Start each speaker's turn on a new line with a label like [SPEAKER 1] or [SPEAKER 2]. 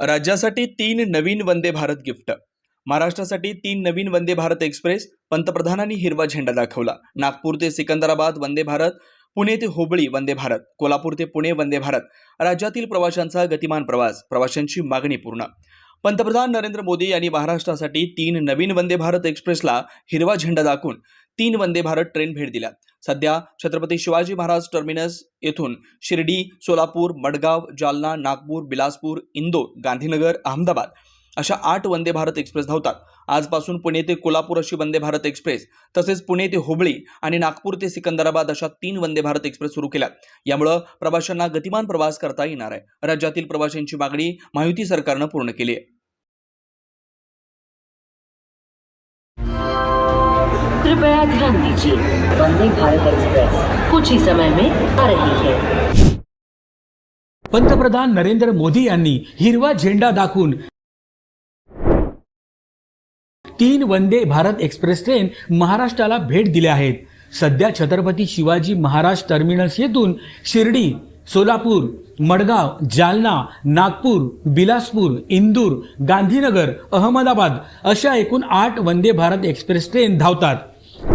[SPEAKER 1] राज्यासाठी तीन नवीन वंदे भारत गिफ्ट. महाराष्ट्रासाठी तीन नवीन वंदे भारत एक्सप्रेस पंतप्रधानांनी हिरवा झेंडा दाखवला. नागपूर ते सिकंदराबाद वंदे भारत पुणे ते हुबळी वंदे भारत कोल्हापूर ते पुणे वंदे भारत राज्यातील प्रवाशांचा गतिमान प्रवास प्रवाशांची मागणी पूर्ण. पंतप्रधान नरेंद्र मोदी यांनी महाराष्ट्रासाठी तीन नवीन वंदे भारत एक्सप्रेसला हिरवा झेंडा दाखवून तीन वंदे भारत ट्रेन भेट दिल्या. सध्या छत्रपती शिवाजी महाराज टर्मिनस येथून शिर्डी सोलापूर मडगाव जालना नागपूर बिलासपूर इंदोर गांधीनगर अहमदाबाद अशा आठ वंदे भारत एक्सप्रेस धावतात. आजपासून पुणे ते कोल्हापूर अशी वंदे भारत एक्सप्रेस तसेच पुणे ते हुबळी आणि नागपूर ते सिकंदराबाद अशा तीन वंदे भारत एक्सप्रेस सुरू केल्या यामुळं प्रवाशांना गतिमान प्रवास करता येणार आहे. राज्यातील प्रवाशांची मागणी माहिती सरकारनं पूर्ण केली आहे.
[SPEAKER 2] कृपया ध्यान दीजिए वंदे भारत एक्सप्रेस कुछ ही समय में आ रही है।
[SPEAKER 3] पंतप्रधान नरेंद्र मोदी यांनी हिरवा झेंडा दाखवून तीन वंदे भारत एक्सप्रेस ट्रेन महाराष्ट्राला भेट दिल्या आहेत. सध्या छत्रपती शिवाजी महाराज टर्मिनस येथून शिर्डी सोलापूर मडगाव जालना नागपूर बिलासपूर इंदूर गांधीनगर अहमदाबाद अशा एकूण आठ वंदे भारत एक्सप्रेस ट्रेन धावतात.